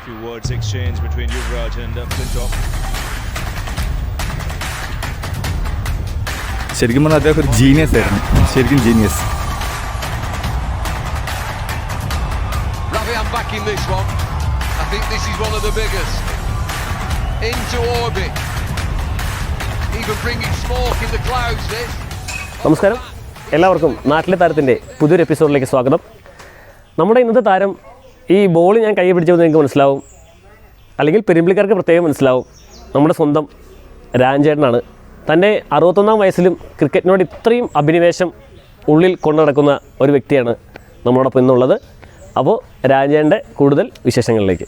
few words exchanged between Yuvraj and uh, Flintoff. ശരിക്കും പറഞ്ഞാൽ അദ്ദേഹം ഒരു ജീനിയസ് ആയിരുന്നു ശരിക്കും genius Ravi, I'm backing this one. I think this is one of the biggest. Into orbit. Even bringing smoke in the clouds, this. നമസ്കാരം എല്ലാവർക്കും നാട്ടിലെ താരത്തിന്റെ പുതിയൊരു എപ്പിസോഡിലേക്ക് സ്വാഗതം നമ്മുടെ ഇന്നത്തെ താരം ഈ ബോൾ ഞാൻ കൈ പിടിച്ചത് നിങ്ങൾക്ക് മനസ്സിലാവും. അല്ലെങ്കിൽ പെരുമ്പിളിക്കാർക്ക് പ്രത്യേകം മനസ്സിലാവും. നമ്മുടെ സ്വന്തം രാജേട്ടനാണ് തന്റെ അറുപത്തൊന്നാം വയസ്സിലും ക്രിക്കറ്റിനോട് ഇത്രയും അഭിനിവേശം ഉള്ളിൽ കൊണ്ടു നടക്കുന്ന ഒരു വ്യക്തിയാണ് നമ്മളോടൊപ്പം ഇന്നുള്ളത്. അപ്പോൾ രാജേന്റെ കൂടുതൽ വിശേഷങ്ങളിലേക്ക്.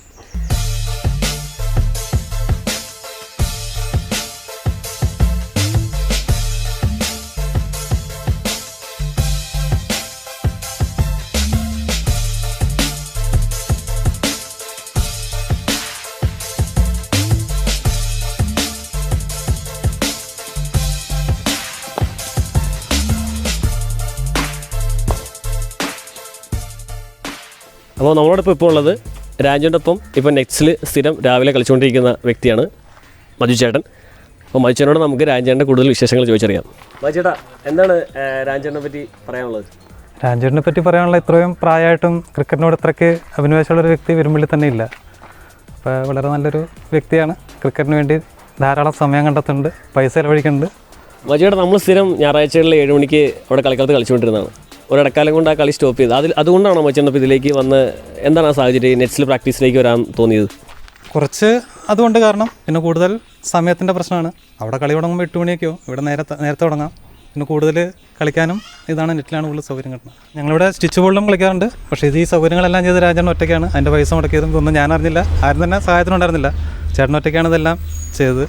അപ്പോൾ നമ്മളോടൊപ്പം ഇപ്പോൾ ഉള്ളത് രാജുവിന്റെ ഒപ്പം ഇപ്പോൾ നെക്സ്റ്റിൽ സ്ഥിരം രാവിലെ കളിച്ചുകൊണ്ടിരിക്കുന്ന വ്യക്തിയാണ് മധു ചേട്ടൻ. അപ്പോൾ മധു ചേട്ടനോട് നമുക്ക് രാജേട്ടന്റെ കൂടുതൽ വിശേഷങ്ങൾ ചോദിച്ചറിയാം. മധു ചേട്ടാ എന്താണ് രാജേട്ടനെ പറ്റി പറയാനുള്ളത്? രാജേട്ടനെ പറ്റി പറയാനുള്ള ഇത്രയും പ്രായമായിട്ടും ക്രിക്കറ്റിനോട് ഇത്രയ്ക്ക് അഭിനിവേശമുള്ള ഒരു വ്യക്തി വരുമ്പോൾ തന്നെ ഇല്ല. അപ്പോൾ വളരെ നല്ലൊരു വ്യക്തിയാണ്. ക്രിക്കറ്റിന് വേണ്ടി ധാരാളം സമയം കണ്ടെത്തുന്നുണ്ട് പൈസ ചിലവഴിക്കുന്നുണ്ട്. മജുചേട്ടാ നമ്മൾ സ്ഥിരം ഞായറാഴ്ചകളിൽ ഏഴ് മണിക്ക് അവിടെ കളിക്കാലത്ത് കളിച്ചുകൊണ്ടിരുന്നതാണ്. ഒരിടക്കാലം കൊണ്ട് ആ കളി സ്റ്റോപ്പ് ചെയ്ത് അതിൽ അതുകൊണ്ടാണോ ചേട്ടൻ ഇതിലേക്ക് വന്ന് എന്താണ് ആ സാഹചര്യം നെറ്റ്സിൽ പ്രാക്ടീസിലേക്ക് വരാൻ തോന്നിയത്? കുറച്ച് അതുകൊണ്ട് കാരണം പിന്നെ കൂടുതൽ സമയത്തിന്റെ പ്രശ്നമാണ്. അവിടെ കളി തുടങ്ങുമ്പോൾ എട്ട് മണിയൊക്കെയോ ഇവിടെ നേരത്തെ നേരത്തെ തുടങ്ങാം. പിന്നെ കൂടുതൽ കളിക്കാനും ഇതാണ് നെറ്റിലാണ് കൂടുതൽ സൗകര്യം കിട്ടുന്നത്. ഞങ്ങളിവിടെ സ്റ്റിച്ച് ബോളിലും കളിക്കാറുണ്ട്. പക്ഷേ ഇത് ഈ സൗകര്യങ്ങളെല്ലാം ചെയ്ത് രാജൻ ഒറ്റയ്ക്കാണ്. അതിന്റെ പൈസ മുടക്കിയതും ഇതൊന്നും ഞാൻ അറിഞ്ഞില്ല. ആരും തന്നെ സഹായത്തിനുണ്ടായിരുന്നില്ല. ചേട്ടൻ ഒറ്റയ്ക്കാണ് ഇതെല്ലാം ചെയ്തത്.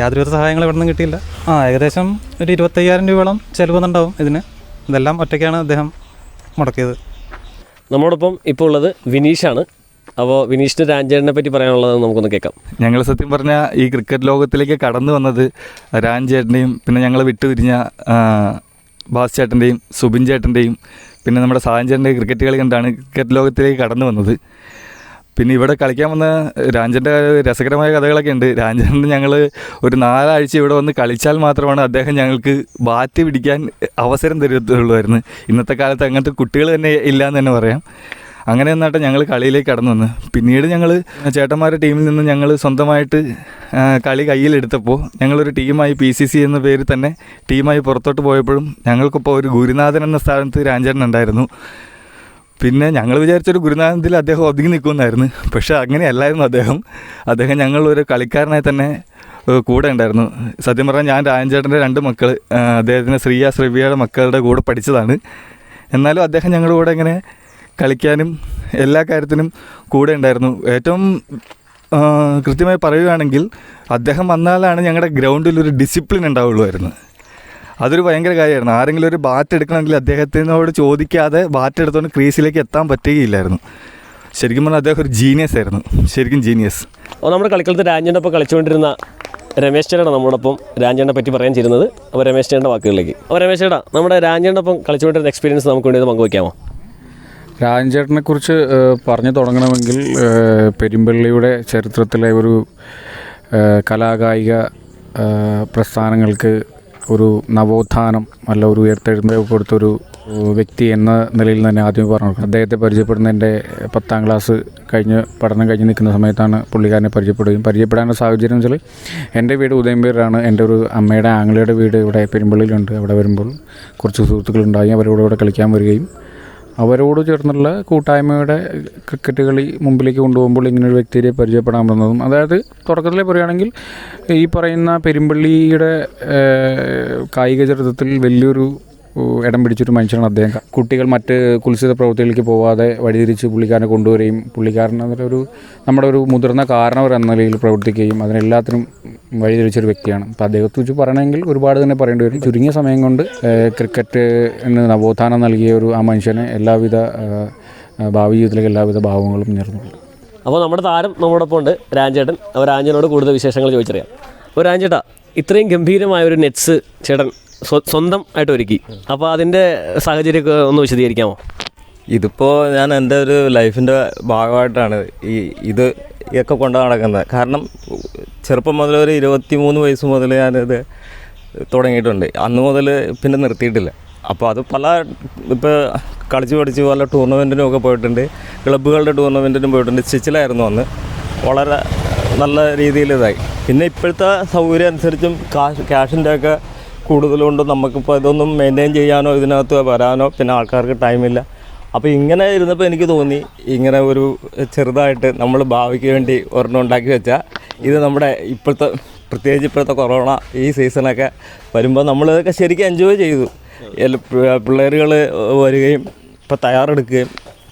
യാതൊരുവിധ സഹായങ്ങൾ ഇവിടെ നിന്നും കിട്ടിയില്ല. ആ ഏകദേശം ഒരു ഇരുപത്തയ്യായിരം രൂപയോളം ചിലവ് ഇതിന്. ഇതെല്ലാം ഒറ്റയ്ക്കാണ് അദ്ദേഹം മുടക്കിയത്. നമ്മളോടൊപ്പം ഇപ്പോൾ ഉള്ളത് വിനീഷാണ്. അപ്പോൾ വിനീഷിന്റെ രാഞ്ചേട്ടനെ പറ്റി പറയാനുള്ളത് നമുക്കൊന്ന് കേൾക്കാം. ഞങ്ങൾ സത്യം പറഞ്ഞാൽ ഈ ക്രിക്കറ്റ് ലോകത്തിലേക്ക് കടന്നു വന്നത് രാഞ്ചേട്ടന്റെയും പിന്നെ ഞങ്ങൾ വിട്ടുപിരിഞ്ഞ ബാസ് ചേട്ടന്റെയും സുബിൻ ചേട്ടന്റെയും പിന്നെ നമ്മുടെ സാഹചര്യന്റെ ക്രിക്കറ്റ് കളി കണ്ടാണ് ക്രിക്കറ്റ് ലോകത്തിലേക്ക് കടന്നു വന്നത്. പിന്നെ ഇവിടെ കളിക്കാൻ വന്ന രാജന്റെ രസകരമായ കഥകളൊക്കെ ഉണ്ട്. രാജന്റെ ഞങ്ങൾ ഒരു നാലാഴ്ച ഇവിടെ വന്ന് കളിച്ചാൽ മാത്രമാണ് അദ്ദേഹം ഞങ്ങൾക്ക് ബാറ്റ് പിടിക്കാൻ അവസരം തരുത്തുള്ളായിരുന്നു ഇന്നത്തെ കാലത്ത് അങ്ങനത്തെ കുട്ടികൾ തന്നെ ഇല്ല എന്ന് തന്നെ പറയാം. അങ്ങനെ എന്നാട്ടെ ഞങ്ങൾ കളിയിലേക്ക് കടന്നു വന്ന് പിന്നീട് ഞങ്ങൾ ചേട്ടന്മാരുടെ ടീമിൽ നിന്ന് ഞങ്ങൾ സ്വന്തമായിട്ട് കളി കയ്യിലെടുത്തപ്പോൾ ഞങ്ങളൊരു ടീമായി പി സി സി എന്ന പേരിൽ തന്നെ ടീമായി പുറത്തോട്ട് പോയപ്പോഴും ഞങ്ങൾക്കിപ്പോൾ ഒരു ഗുരുനാഥൻ എന്ന സ്ഥാനത്ത് രാജേട്ടൻ ഉണ്ടായിരുന്നു. പിന്നെ ഞങ്ങൾ വിചാരിച്ചൊരു ഗുരുനാഥനിൽ അദ്ദേഹം ഒതുങ്ങി നിൽക്കുമെന്നായിരുന്നു. പക്ഷേ അങ്ങനെയല്ലായിരുന്നു അദ്ദേഹം. അദ്ദേഹം ഞങ്ങൾ ഒരു കളിക്കാരനായി തന്നെ കൂടെ ഉണ്ടായിരുന്നു. സത്യം പറഞ്ഞാൽ ഞാൻ രാജൻചേട്ടന്റെ രണ്ട് മക്കൾ അദ്ദേഹത്തിന് ശ്രീയ ശ്രീവിയയുടെ മക്കളുടെ കൂടെ പഠിച്ചതാണ്. എന്നാലും അദ്ദേഹം ഞങ്ങളുടെ കൂടെ ഇങ്ങനെ കളിക്കാനും എല്ലാ കാര്യത്തിനും കൂടെ ഉണ്ടായിരുന്നു. ഏറ്റവും കൃത്യമായി പറയുകയാണെങ്കിൽ അദ്ദേഹം വന്നാലാണ് ഞങ്ങളുടെ ഗ്രൗണ്ടിൽ ഒരു ഡിസിപ്ലിൻ ഉണ്ടാവുള്ളൂ അതൊരു ഭയങ്കര കാര്യമായിരുന്നു. ആരെങ്കിലും ഒരു ബാറ്റ് എടുക്കണമെങ്കിൽ അദ്ദേഹത്തിനോട് ചോദിക്കാതെ ബാറ്റ് എടുത്തുകൊണ്ട് ക്രീസിലേക്ക് എത്താൻ പറ്റുകയില്ലായിരുന്നു. ശരിക്കും പറഞ്ഞാൽ അദ്ദേഹം ഒരു ജീനിയസ് ആയിരുന്നു. ശരിക്കും ജീനിയസ് അപ്പോൾ നമ്മുടെ കളിക്കളത്തിൽ രാജ്യന്റെ ഒപ്പം കളിച്ചുകൊണ്ടിരുന്ന രമേശ് ചേട്ടനാണ് നമ്മളോടൊപ്പം രാജേനെ പറ്റി പറയാൻ ചേരുന്നത്. അപ്പോൾ രമേശ് ചേട്ടന്റെ വാക്കുകളിലേക്ക്. അപ്പോൾ രമേശ് ചേട്ടാ നമ്മുടെ രാജ്യന്റെ ഒപ്പം കളിച്ചുകൊണ്ടിരുന്ന എക്സ്പീരിയൻസ് നമുക്ക് വേണ്ടി ഒന്ന് പങ്കുവയ്ക്കാമോ രാജൻചേട്ടനെ കുറിച്ച് പറഞ്ഞു തുടങ്ങണമെങ്കിൽ പെരുമ്പള്ളിയുടെ ചരിത്രത്തിലെ ഒരു കലാകായിക പ്രസ്ഥാനങ്ങൾക്ക് ഒരു നവോത്ഥാനം അല്ല ഒരു ഉയർത്തെഴുന്നേൽപ്പ് കൊടുത്തൊരു വ്യക്തി എന്ന നിലയിൽ തന്നെ ആദ്യം പറഞ്ഞു അദ്ദേഹത്തെ പരിചയപ്പെടുന്ന എന്റെ പത്താം ക്ലാസ് കഴിഞ്ഞ് പഠനം കഴിഞ്ഞ് നിൽക്കുന്ന സമയത്താണ് പുള്ളിക്കാരനെ പരിചയപ്പെടുകയും. പരിചയപ്പെടാനുള്ള സാഹചര്യം വെച്ചാൽ എന്റെ വീട് ഉദയംപേരാണ് എന്റെ ഒരു അമ്മയുടെ ആംഗ്ലയുടെ വീട് ഇവിടെ പെരുമ്പള്ളിയിലുണ്ട്. അവിടെ വരുമ്പോൾ കുറച്ച് സുഹൃത്തുക്കളുണ്ടായി. അവരോട് ഇവിടെ കളിക്കാൻ വരികയും അവരോട് ചേർന്നുള്ള കൂട്ടായ്മയുടെ ക്രിക്കറ്റ് കളി മുമ്പിലേക്ക് കൊണ്ടുപോകുമ്പോൾ ഇങ്ങനെ ഒരു വ്യക്തിയെ പരിചയപ്പെടാൻ വന്നതും. അതായത് തുടക്കത്തിൽ പറയുകയാണെങ്കിൽ ഈ പറയുന്ന പെരുമ്പള്ളിയുടെ കായിക ചരിത്രത്തിൽ വലിയൊരു ഇടം പിടിച്ചൊരു മനുഷ്യനാണ് അദ്ദേഹം. കുട്ടികൾ മറ്റ് കുൽസിത പ്രവൃത്തികളിലേക്ക് പോവാതെ വഴിതിരിച്ച് പുള്ളിക്കാരനെ കൊണ്ടുവരികയും പുള്ളിക്കാരൻ ഒരു നമ്മുടെ ഒരു മുതിർന്ന കാരണവർ എന്ന നിലയിൽ പ്രവർത്തിക്കുകയും അതിനെല്ലാത്തിനും വഴിതിരിച്ചൊരു വ്യക്തിയാണ്. അപ്പോൾ അദ്ദേഹത്തെ കുറിച്ച് പറയണമെങ്കിൽ ഒരുപാട് തന്നെ പറയേണ്ടി വരും. ചുരുങ്ങിയ സമയം കൊണ്ട് ക്രിക്കറ്റ് ക്രിക്കറ്റിന് നവോത്ഥാനം നൽകിയ ഒരു ആ മനുഷ്യനെ എല്ലാവിധ ഭാവി ജീവിതത്തിലേക്ക് എല്ലാവിധ ഭാവങ്ങളും നേർന്നുള്ളൂ അപ്പോൾ നമ്മുടെ താരം നമ്മളോടൊപ്പം ഉണ്ട് രാജേട്ടൻ. അപ്പോൾ രാജനോട് കൂടുതൽ വിശേഷങ്ങൾ ചോദിച്ചറിയാം. അപ്പോൾ രാജേട്ടാ ഇത്രയും ഗംഭീരമായ ഒരു നെറ്റ്സ് ചേട്ടൻ സ്വന്തം ആയിട്ട് ഒരുക്കി അപ്പോൾ അതിന്റെ സാഹചര്യമൊക്കെ ഒന്ന് വിശദീകരിക്കാമോ? ഇതിപ്പോൾ ഞാൻ എന്റെ ഒരു ലൈഫിന്റെ ഭാഗമായിട്ടാണ് ഈ ഇത് ഒക്കെ കൊണ്ട് നടക്കുന്നത്. കാരണം ചെറുപ്പം മുതൽ ഒരു ഇരുപത്തി മൂന്ന് വയസ്സ് മുതൽ ഞാനിത് തുടങ്ങിയിട്ടുണ്ട്. അന്ന് മുതൽ പിന്നെ നിർത്തിയിട്ടില്ല. അപ്പോൾ അത് പല ഇപ്പോൾ കളിച്ച് പഠിച്ച് പല ടൂർണമെന്റിനും ഒക്കെ പോയിട്ടുണ്ട്. ക്ലബ്ബുകളുടെ ടൂർണമെന്റിനും പോയിട്ടുണ്ട്. സ്റ്റിച്ചിലായിരുന്നു അന്ന്. വളരെ നല്ല രീതിയിൽ ഇതായി. പിന്നെ ഇപ്പോഴത്തെ സൗകര്യം അനുസരിച്ചും കാശ് ക്യാഷിന്റെ ഒക്കെ കൂടുതലുകൊണ്ട് നമുക്കിപ്പോൾ ഇതൊന്നും മെയിന്റെയിൻ ചെയ്യാനോ ഇതിനകത്ത് വരാനോ പിന്നെ ആൾക്കാർക്ക് ടൈമില്ല അപ്പോൾ ഇങ്ങനെ ഇരുന്നപ്പോൾ എനിക്ക് തോന്നി ഇങ്ങനെ ഒരു ചെറുതായിട്ട് നമ്മൾ ഭാവിക്ക് വേണ്ടി ഒരെണ്ണം ഉണ്ടാക്കി വെച്ചാൽ ഇത് നമ്മുടെ ഇപ്പോഴത്തെ പ്രത്യേകിച്ച് ഇപ്പോഴത്തെ കൊറോണ ഈ സീസണൊക്കെ വരുമ്പോൾ നമ്മളിതൊക്കെ ശരിക്കും എൻജോയ് ചെയ്തു. പിള്ളേരുകൾ വരികയും ഇപ്പോൾ തയ്യാറെടുക്കുകയും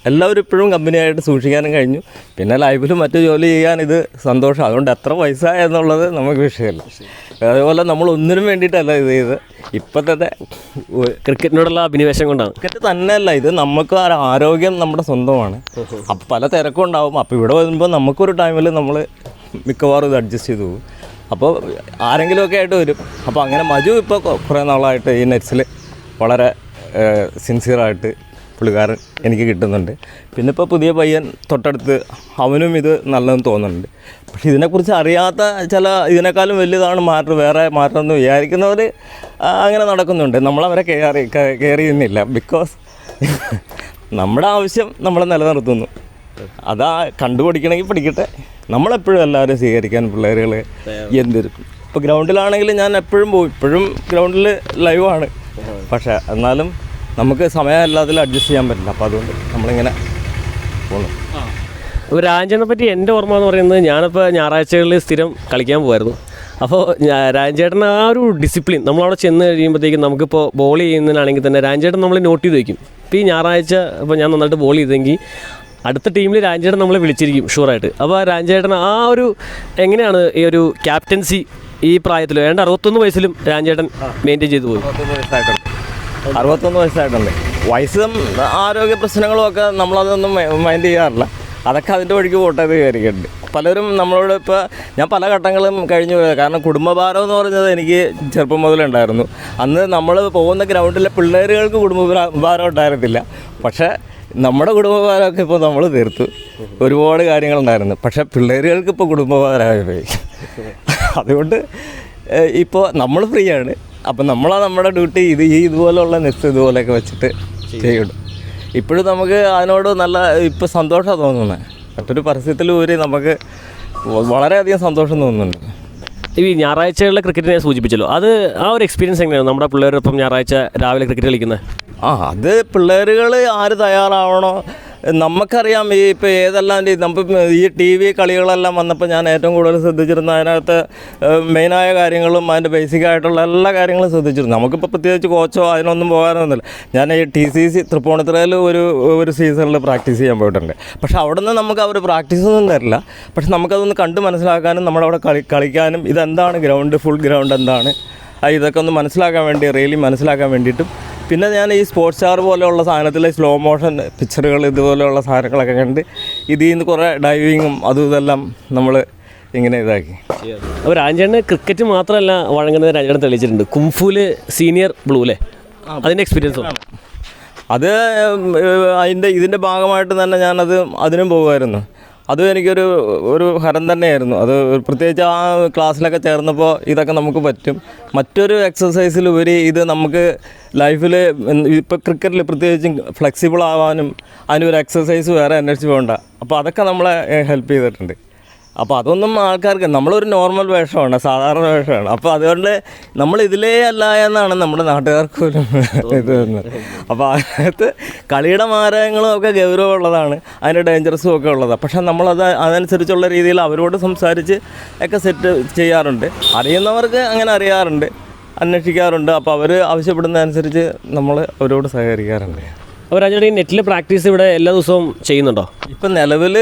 എല്ലാവരും ഇപ്പോഴും കമ്പനിയായിട്ട് സൂക്ഷിക്കാനും കഴിഞ്ഞു. പിന്നെ ലൈഫിൽ മറ്റു ജോലി ചെയ്യാൻ ഇത് സന്തോഷം. അതുകൊണ്ട് എത്ര പൈസ എന്നുള്ളത് നമുക്ക് വിഷയമല്ല. അതേപോലെ നമ്മൾ ഒന്നിനും വേണ്ടിയിട്ടല്ല ഇത് ചെയ്ത് ഇപ്പോഴത്തെ ക്രിക്കറ്റിനോടുള്ള അഭിനിവേശം കൊണ്ടാണ്. ക്രിക്കറ്റ് തന്നെയല്ല ഇത് നമുക്ക് ആരോഗ്യം നമ്മുടെ സ്വന്തമാണ്. അപ്പം പല തിരക്കും ഉണ്ടാവും. അപ്പോൾ ഇവിടെ വരുമ്പോൾ നമുക്കൊരു ടൈമിൽ നമ്മൾ മിക്കവാറും ഇത് അഡ്ജസ്റ്റ് ചെയ്തു പോകും. അപ്പോൾ ആരെങ്കിലുമൊക്കെ ആയിട്ട് വരും. അപ്പോൾ അങ്ങനെ മജു ഇപ്പോൾ കുറേ നാളായിട്ട് ഈ നെറ്റ്സിൽ വളരെ സിൻസിയറായിട്ട് പുള്ളിക്കാരൻ എനിക്ക് കിട്ടുന്നുണ്ട്. പിന്നെ ഇപ്പോൾ പുതിയ പയ്യൻ തൊട്ടടുത്ത് അവനും ഇത് നല്ലതെന്ന് തോന്നുന്നുണ്ട്. പക്ഷേ ഇതിനെക്കുറിച്ച് അറിയാത്ത ചില ഇതിനേക്കാളും വലിയതാണ് മാറ്റർ വേറെ മാറ്റം എന്ന് വിചാരിക്കുന്നവർ അങ്ങനെ നടക്കുന്നുണ്ട്. നമ്മളവരെ കെയർ കെയർ ചെയ്യുന്നില്ല ബിക്കോസ് നമ്മുടെ ആവശ്യം നമ്മൾ നിലനിർത്തുന്നു. അതാ കണ്ടുപിടിക്കണമെങ്കിൽ പഠിക്കട്ടെ നമ്മളെപ്പോഴും എല്ലാവരും സ്വീകരിക്കാൻ പിള്ളേരുകൾ എന്തൊരു ഇപ്പോൾ ഗ്രൗണ്ടിലാണെങ്കിൽ ഞാൻ എപ്പോഴും പോകും ഇപ്പോഴും ഗ്രൗണ്ടിൽ ലൈവാണ് പക്ഷേ എന്നാലും നമുക്ക് സമയമല്ലാതിൽ അഡ്ജസ്റ്റ് ചെയ്യാൻ പറ്റില്ല. അപ്പോൾ അതുകൊണ്ട് നമ്മളിങ്ങനെ പോകണം അപ്പോൾ രാജനെ പറ്റി എന്റെ ഓർമ്മ എന്ന് പറയുന്നത് ഞാനിപ്പോൾ ഞായറാഴ്ചകളിൽ സ്ഥിരം കളിക്കാൻ പോകുമായിരുന്നു അപ്പോൾ രാജേട്ടൻ ആ ഒരു ഡിസിപ്ലിൻ നമ്മളവിടെ ചെന്ന് കഴിയുമ്പോഴത്തേക്കും നമുക്കിപ്പോൾ ബോൾ ചെയ്യുന്നതിനാണെങ്കിൽ തന്നെ രാജേട്ടൻ നമ്മളെ നോട്ട് ചെയ്ത് വയ്ക്കും ഇപ്പോൾ ഈ ഞായറാഴ്ച ഇപ്പോൾ ഞാൻ നന്നായിട്ട് ബോൾ ചെയ്തെങ്കിൽ അടുത്ത ടീമിൽ രാജേട്ടൻ നമ്മളെ വിളിച്ചിരിക്കും ഷുവറായിട്ട് അപ്പോൾ ആ രാജേട്ടൻ ആ ഒരു എങ്ങനെയാണ് ഈ ഒരു ക്യാപ്റ്റൻസി ഈ പ്രായത്തിൽ ഏതാണ്ട് അറുപത്തൊന്ന് വയസ്സിലും രാജേട്ടൻ മെയിന്റെയിൻ ചെയ്തു പോയി. അറുപത്തൊന്ന് വയസ്സായിട്ടുണ്ട് വയസ്സും ആരോഗ്യ പ്രശ്നങ്ങളും ഒക്കെ നമ്മളതൊന്നും മൈൻഡ് ചെയ്യാറില്ല. അതൊക്കെ അതിന്റെ വഴിക്ക് പോട്ടെ എന്ന് വിചാരിക്കുന്നുണ്ട് പലരും നമ്മളോട് ഇപ്പോൾ ഞാൻ പല ഘട്ടങ്ങളും കഴിഞ്ഞു പോയത്. കാരണം കുടുംബഭാരം എന്ന് പറഞ്ഞത് എനിക്ക് ചെറുപ്പം മുതലേ ഉണ്ടായിരുന്നു. അന്ന് നമ്മൾ പോകുന്ന ഗ്രൗണ്ടിലെ പിള്ളേരുകൾക്ക് കുടുംബഭാരം ഉണ്ടായിരുന്നില്ല. പക്ഷേ നമ്മുടെ കുടുംബഭാരമൊക്കെ ഇപ്പോൾ നമ്മൾ തീർത്തു. ഒരുപാട് കാര്യങ്ങളുണ്ടായിരുന്നു പക്ഷേ പിള്ളേരുകൾക്ക് ഇപ്പോൾ കുടുംബഭാരമായി. പോയി അതുകൊണ്ട് ഇപ്പോൾ നമ്മൾ ഫ്രീ ആണ് അപ്പം നമ്മളാ നമ്മുടെ ഡ്യൂട്ടി ഇത് ഈ ഇതുപോലെയുള്ള നെസ് ഇതുപോലെയൊക്കെ വെച്ചിട്ട് ചെയ്യണം ഇപ്പോഴും നമുക്ക് അതിനോട് നല്ല ഇപ്പോൾ സന്തോഷമാണ് തോന്നുന്നത് മറ്റൊരു പരസ്യത്തിലൂരി നമുക്ക് വളരെയധികം സന്തോഷം തോന്നുന്നുണ്ട്. ഈ ഞായറാഴ്ചകളിലെ ക്രിക്കറ്റിനെ സൂചിപ്പിച്ചല്ലോ. അത് ആ ഒരു എക്സ്പീരിയൻസ് എങ്ങനെയാണ്? നമ്മുടെ പിള്ളേരൊപ്പം ഞായറാഴ്ച രാവിലെ ക്രിക്കറ്റ് കളിക്കുന്നത്? ആ അത് പിള്ളേരുകൾ ആര് തയ്യാറാവണോ? നമുക്കറിയാം ഈ ഇപ്പോൾ ഏതെല്ലാം നമുക്ക് ഈ ടി വി കളികളെല്ലാം വന്നപ്പോൾ ഞാൻ ഏറ്റവും കൂടുതൽ ശ്രദ്ധിച്ചിരുന്ന അതിനകത്ത് മെയിനായ കാര്യങ്ങളും അതിന്റെ ബേസിക് ആയിട്ടുള്ള എല്ലാ കാര്യങ്ങളും ശ്രദ്ധിച്ചിരുന്നു. നമുക്കിപ്പോൾ പ്രത്യേകിച്ച് കോച്ചോ അതിനൊന്നും പോകാനൊന്നുമില്ല. ഞാൻ ഈ ടി സി സി തൃപ്പൂണിത്തുറയിൽ ഒരു ഒരു സീസണിൽ പ്രാക്ടീസ് ചെയ്യാൻ പോയിട്ടുണ്ട്. പക്ഷേ അവിടെ നിന്ന് നമുക്ക് അവർ പ്രാക്ടീസ് ഒന്നും തരില്ല. പക്ഷെ നമുക്കതൊന്ന് കണ്ട് മനസ്സിലാക്കാനും നമ്മളവിടെ കളി കളിക്കാനും ഇതെന്താണ് ഗ്രൗണ്ട് ഫുൾ ഗ്രൗണ്ട് എന്താണ്? ഇതൊക്കെ ഒന്ന് മനസ്സിലാക്കാൻ വേണ്ടി റിയലി മനസ്സിലാക്കാൻ വേണ്ടിയിട്ടും പിന്നെ ഞാൻ ഈ സ്പോർട്സ് സ്റ്റാർ പോലെയുള്ള സാധനത്തിലെ സ്ലോ മോഷൻ പിക്ചറുകൾ ഇതുപോലെയുള്ള സാധനങ്ങളൊക്കെ കണ്ട് ഇതിൽ നിന്ന് കുറേ ഡൈവിങ്ങും അതും ഇതെല്ലാം നമ്മൾ ഇങ്ങനെ ഇതാക്കി. അപ്പോൾ രാജേണ്ണ ക്രിക്കറ്റ് മാത്രമല്ല വഴങ്ങുന്നത് രാജേണ്ണ തെളിയിച്ചിട്ടുണ്ട്. കുംഫുൽ സീനിയർ ബ്ലൂ അല്ലേ അതിന്റെ എക്സ്പീരിയൻസ് അത് അതിന്റെ ഇതിന്റെ ഭാഗമായിട്ട് തന്നെ ഞാനത് അതിനും പോകുമായിരുന്നു. അതും എനിക്കൊരു ഒരു ഹരം തന്നെയായിരുന്നു. അത് പ്രത്യേകിച്ച് ആ ക്ലാസ്സിലൊക്കെ ചേർന്നപ്പോൾ ഇതൊക്കെ നമുക്ക് പറ്റും. മറ്റൊരു എക്സസൈസിലുപരി ഇത് നമുക്ക് ലൈഫിൽ ഇപ്പോൾ ക്രിക്കറ്റിൽ പ്രത്യേകിച്ചും ഫ്ലെക്സിബിൾ ആവാനും അതിനൊരു എക്സസൈസ് വേറെ അന്വേഷിച്ച് വേണ്ട അപ്പോൾ അതൊക്കെ നമ്മളെ ഹെൽപ്പ് ചെയ്തിട്ടുണ്ട്. അപ്പോൾ അതൊന്നും ആൾക്കാർക്ക് നമ്മളൊരു നോർമൽ വേഷമാണ് സാധാരണ വേഷമാണ്. അപ്പോൾ അതുകൊണ്ട് നമ്മൾ ഇതിലേ അല്ല എന്നാണ് നമ്മുടെ നാട്ടുകാർക്ക് പോലും ഇത് വരുന്നത്. അപ്പോൾ അതിനകത്ത് കളിയുടെ മാരകങ്ങളും ഒക്കെ ഗൗരവമുള്ളതാണ് അതിന്റെ ഡേഞ്ചറസും ഒക്കെ ഉള്ളതാണ് പക്ഷേ നമ്മളത് അതനുസരിച്ചുള്ള രീതിയിൽ അവരോട് സംസാരിച്ച് ഒക്കെ സെറ്റ് ചെയ്യാറുണ്ട്. അറിയുന്നവർക്ക് അങ്ങനെ അറിയാറുണ്ട് അന്വേഷിക്കാറുണ്ട്. അപ്പോൾ അവർ ആവശ്യപ്പെടുന്നതനുസരിച്ച് നമ്മൾ അവരോട് സഹകരിക്കാറുണ്ട്. അപ്പോൾ രാജേട്ടൻ ഈ നെറ്റിൽ പ്രാക്ടീസ് ഇവിടെ എല്ലാ ദിവസവും ചെയ്യുന്നുണ്ടോ? ഇപ്പം നിലവിൽ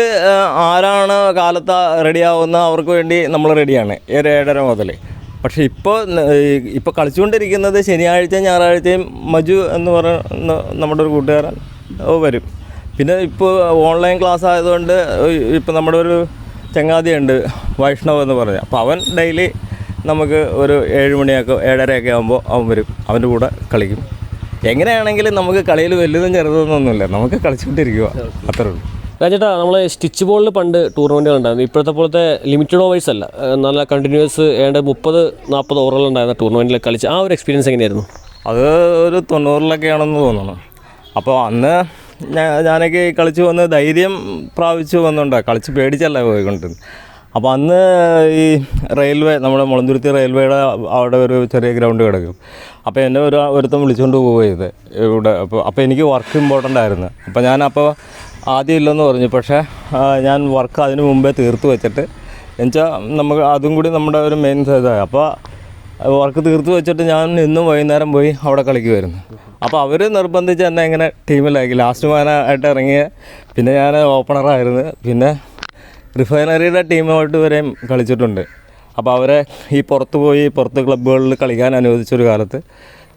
ആരാണ് കാലത്ത് റെഡിയാവുന്ന അവർക്ക് വേണ്ടി നമ്മൾ റെഡിയാണ് ഏഴര മുതൽ. പക്ഷേ ഇപ്പോൾ ഇപ്പോൾ കളിച്ചുകൊണ്ടിരിക്കുന്നത് ശനിയാഴ്ച ഞായറാഴ്ചയും മജു എന്ന് പറയുന്ന നമ്മുടെ ഒരു കൂട്ടുകാരൻ വരും. പിന്നെ ഇപ്പോൾ ഓൺലൈൻ ക്ലാസ് ആയതുകൊണ്ട് ഇപ്പോൾ നമ്മുടെ ഒരു ചങ്ങാതിയുണ്ട് വൈഷ്ണവ് എന്ന് പറഞ്ഞ. അപ്പോൾ അവൻ ഡെയിലി നമുക്ക് ഒരു ഏഴ് മണിയൊക്കെ ഏഴരയൊക്കെ ആകുമ്പോൾ അവൻ വരും അവന്റെ കൂടെ കളിക്കും. എങ്ങനെയാണെങ്കിലും നമുക്ക് കളിയിൽ വലുതും ചെറുതൊന്നുമില്ല നമുക്ക് കളിച്ചുകൊണ്ടിരിക്കുക അത്രേ ഉള്ളൂ. രാജേട്ടാ നമ്മൾ സ്റ്റിച്ച് ബോളിൽ പണ്ട് ടൂർണമെന്റുകൾ ഉണ്ടായിരുന്നു. ഇപ്പോഴത്തെ പോലത്തെ ലിമിറ്റഡ് ഓവേഴ്സ് അല്ല. നല്ല കണ്ടിന്യൂസ് ഏതാണ്ട് മുപ്പത് നാൽപ്പത് ഓവറുകളുണ്ടായിരുന്ന ടൂർണമെന്റിൽ കളിച്ച് ആ ഒരു എക്സ്പീരിയൻസ് എങ്ങനെയായിരുന്നു? അത് ഒരു തൊണ്ണൂറിലൊക്കെയാണെന്ന് തോന്നുന്നു. അപ്പോൾ അന്ന് ഞാനൊക്കെ കളിച്ചു കളിച്ച് വന്ന് ധൈര്യം പ്രാപിച്ചു വന്നുണ്ട് കളിച്ച് പേടിച്ചല്ല പോയിക്കൊണ്ടിരുന്നത്. അപ്പോൾ അന്ന് ഈ റെയിൽവേ നമ്മുടെ മുളന്തുരുത്തി റെയിൽവേയുടെ അവിടെ ഒരു ചെറിയ ഗ്രൗണ്ട് കിടക്കും. അപ്പോൾ എന്നെ ഒരു ഒരുത്തം വിളിച്ചുകൊണ്ട് പോവുകയത് ഇവിടെ. അപ്പോൾ അപ്പോൾ എനിക്ക് വർക്ക് ഇമ്പോർട്ടന്റ് ആയിരുന്നു. അപ്പോൾ ഞാനപ്പോൾ ആദ്യം ഇല്ലെന്ന് പറഞ്ഞു. പക്ഷേ ഞാൻ വർക്ക് അതിന് മുമ്പേ തീർത്ത് വെച്ചിട്ട് എന്നുവെച്ചാൽ നമുക്ക് അതും കൂടി നമ്മുടെ ഒരു മെയിൻ ഇതായി അപ്പോൾ വർക്ക് തീർത്ത് വെച്ചിട്ട് ഞാൻ ഇന്നും വൈകുന്നേരം പോയി അവിടെ കളിക്കുമായിരുന്നു അപ്പോൾ അവർ നിർബന്ധിച്ച് എന്നെ ഇങ്ങനെ ടീമിലാക്കി ലാസ്റ്റ് മാനായിട്ട് ഇറങ്ങിയ പിന്നെ ഞാൻ ഓപ്പണറായിരുന്നു പിന്നെ റിഫൈനറിയുടെ ടീമുമായിട്ട് വരെയും കളിച്ചിട്ടുണ്ട്. അപ്പോൾ അവരെ ഈ പുറത്ത് പോയി പുറത്ത് ക്ലബ്ബുകളിൽ കളിക്കാൻ അനുവദിച്ചൊരു കാലത്ത്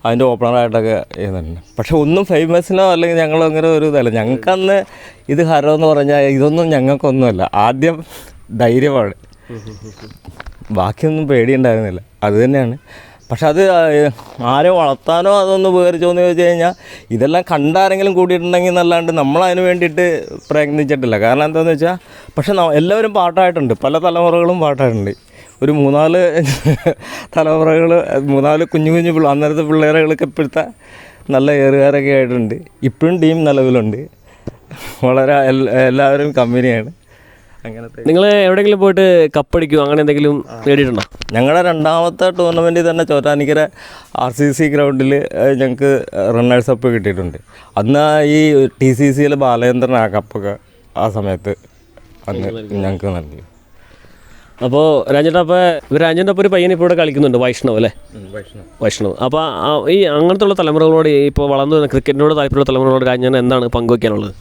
അതിന്റെ ഓപ്പണറായിട്ടൊക്കെ ചെയ്യുന്നുണ്ട് പക്ഷെ ഒന്നും ഫേമസിനോ അല്ലെങ്കിൽ ഞങ്ങൾ അങ്ങനെ ഒരു ഇതല്ല. ഞങ്ങൾക്കന്ന് ഇത് ഹരമെന്ന് പറഞ്ഞാൽ ഇതൊന്നും ഞങ്ങൾക്കൊന്നുമല്ല. ആദ്യം ധൈര്യമാണ്. ബാക്കിയൊന്നും പേടിയുണ്ടായിരുന്നില്ല. അത് തന്നെയാണ്. പക്ഷെ അത് ആരെ വളർത്താനോ അതൊന്ന് ഉപകരിച്ചോ എന്ന് ചോദിച്ചു കഴിഞ്ഞാൽ ഇതെല്ലാം കണ്ടാരെങ്കിലും കൂടിയിട്ടുണ്ടെങ്കിൽ എന്നല്ലാണ്ട് നമ്മളതിന് വേണ്ടിയിട്ട് പ്രയത്നിച്ചിട്ടില്ല. കാരണം എന്താണെന്ന് വെച്ചാൽ പക്ഷെ എല്ലാവരും പാട്ടായിട്ടുണ്ട്. പല തലമുറകളും പാട്ടായിട്ടുണ്ട്. ഒരു മൂന്നാൽ തലമുറകൾ മൂന്നാൽ കുഞ്ഞു കുഞ്ഞു പിള്ള അന്നേരത്തെ പിള്ളേരുകളൊക്കെ ഇപ്പോഴത്തെ നല്ല ഏറുകാരൊക്കെ ആയിട്ടുണ്ട്. ഇപ്പോഴും ടീം നിലവിലുണ്ട്. വളരെ എല്ലാവരും കമ്പനിയാണ്. അങ്ങനത്തെ നിങ്ങൾ എവിടെയെങ്കിലും പോയിട്ട് കപ്പടിക്കുമോ അങ്ങനെ എന്തെങ്കിലും നേടിയിട്ടുണ്ടോ? ഞങ്ങളുടെ രണ്ടാമത്തെ ടൂർണമെന്റിൽ തന്നെ ചോറ്റാനിക്കര ആർ സി സി ഗ്രൗണ്ടിൽ ഞങ്ങൾക്ക് റണ്ണേഴ്സ് അപ്പ് കിട്ടിയിട്ടുണ്ട്. അന്ന് ഈ ടി സി സിയിൽ ബാലേന്ദ്രൻ ആ കപ്പൊക്കെ ആ സമയത്ത് അന്ന് ഞങ്ങൾക്ക് നൽകി. അപ്പോൾ രാജേട്ടാ അപ്പോൾ ഇവർ രാജേന്റെ ഒരു പയ്യനെ ഇപ്പോൾ ഇവിടെ കളിക്കുന്നുണ്ട് വൈഷ്ണവ് അല്ലേ? വൈഷ്ണവ്. അപ്പോൾ ഈ അങ്ങനത്തെ ഉള്ള തലമുറകളോട് ഇപ്പോൾ വളർന്നു വരുന്ന ക്രിക്കറ്റിനോട് താല്പര്യമുള്ള തലമുറകളോട് രാജ്യം എന്താണ് പങ്കുവയ്ക്കാനുള്ളത്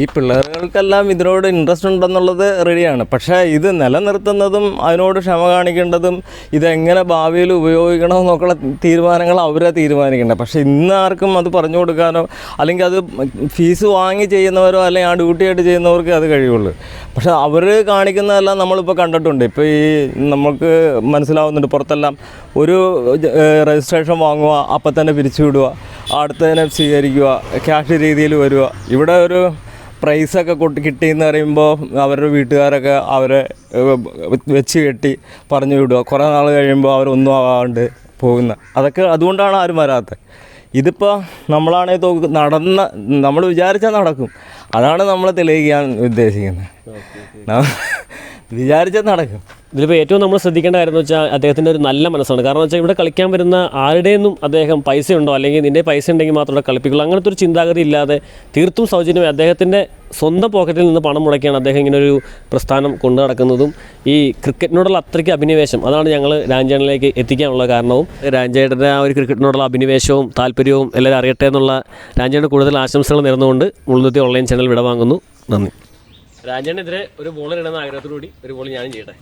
ഈ പിള്ളേർക്കെല്ലാം ഇതിനോട് ഇൻട്രസ്റ്റ് ഉണ്ടെന്നുള്ളത് റെഡിയാണ് പക്ഷേ ഇത് നിലനിർത്തുന്നതും അതിനോട് ക്ഷമ കാണിക്കേണ്ടതും ഇതെങ്ങനെ ഭാവിയിൽ ഉപയോഗിക്കണം എന്നൊക്കെയുള്ള തീരുമാനങ്ങൾ അവരെ തീരുമാനിക്കേണ്ടത്. പക്ഷേ ഇന്ന് ആർക്കും അത് പറഞ്ഞു കൊടുക്കാനോ അല്ലെങ്കിൽ അത് ഫീസ് വാങ്ങി ചെയ്യുന്നവരോ അല്ലെങ്കിൽ ആ ഡ്യൂട്ടിയായിട്ട് ചെയ്യുന്നവർക്ക് അത് കഴിയുള്ളൂ. പക്ഷേ അവർ കാണിക്കുന്നതെല്ലാം നമ്മളിപ്പോൾ കണ്ടിട്ടുണ്ട്. ഇപ്പോൾ ഈ നമുക്ക് മനസ്സിലാവുന്നുണ്ട് പുറത്തെല്ലാം ഒരു രജിസ്ട്രേഷൻ വാങ്ങുക അപ്പം തന്നെ പിരിച്ചു വിടുക അടുത്തതിനെ സ്വീകരിക്കുക ക്യാഷ് രീതിയിൽ വരിക. ഇവിടെ ഒരു പ്രൈസൊക്കെ കൊട്ടി കിട്ടിയെന്ന് പറയുമ്പോൾ അവരുടെ വീട്ടുകാരൊക്കെ അവരെ വെച്ച് കെട്ടി പറഞ്ഞു വിടുക. കുറേ നാൾ കഴിയുമ്പോൾ അവരൊന്നും ആവാണ്ട് പോകുന്ന. അതൊക്കെ അതുകൊണ്ടാണ് ആരും വരാത്തത്. ഇതിപ്പോൾ നമ്മളാണേ തോക്ക് നടന്ന നമ്മൾ വിചാരിച്ചാൽ നടക്കും. അതാണ് നമ്മൾ തെളിയിക്കാൻ ഉദ്ദേശിക്കുന്നത്. വിചാരിച്ചാൽ നടക്കും. ഇതിലിപ്പോൾ ഏറ്റവും നമ്മൾ ശ്രദ്ധിക്കേണ്ട കാര്യം എന്ന് വെച്ചാൽ അദ്ദേഹത്തിന്റെ ഒരു നല്ല മനസ്സാണ്. കാരണം വെച്ചാൽ ഇവിടെ കളിക്കാൻ വരുന്ന ആരുടെയൊന്നും അദ്ദേഹം പൈസ ഉണ്ടോ അല്ലെങ്കിൽ നിന്റെ പൈസ ഉണ്ടെങ്കിൽ മാത്രം ഇവിടെ കളിപ്പിക്കുള്ളൂ. അങ്ങനത്തെ ഒരു ചിന്താഗതി ഇല്ലാതെ തീർത്തും സൗജന്യമായി അദ്ദേഹത്തിന്റെ സ്വന്തം പോക്കറ്റിൽ നിന്ന് പണം മുടക്കിയാണ് അദ്ദേഹം ഇങ്ങനെ ഒരു പ്രസ്ഥാനം കൊണ്ടു നടക്കുന്നതും ഈ ക്രിക്കറ്റിനോടുള്ള അത്രയ്ക്ക് അഭിനിവേശം. അതാണ് ഞങ്ങൾ രാഞ്ചേട്ടനിലേക്ക് എത്തിക്കാനുള്ള കാരണവും. രാഞ്ചേട്ടന്റെ ആ ഒരു ക്രിക്കറ്റിനോടുള്ള അഭിനിവേശവും താല്പര്യവും എല്ലാവരും അറിയട്ടെ എന്നുള്ള രാഞ്ചേട്ടന് കൂടുതൽ ആശംസകൾ നേർന്നുകൊണ്ട് മുൾനിർത്തി ഓൺലൈൻ ചാനൽ വിടവാങ്ങുന്നു. നന്ദി. രാജേനെതിരെ ഒരു ബോളർ ഇടുന്ന ആഗ്രഹത്തോടുകൂടി ഒരു ബോൾ ഞാനും ചെയ്യട്ടെ.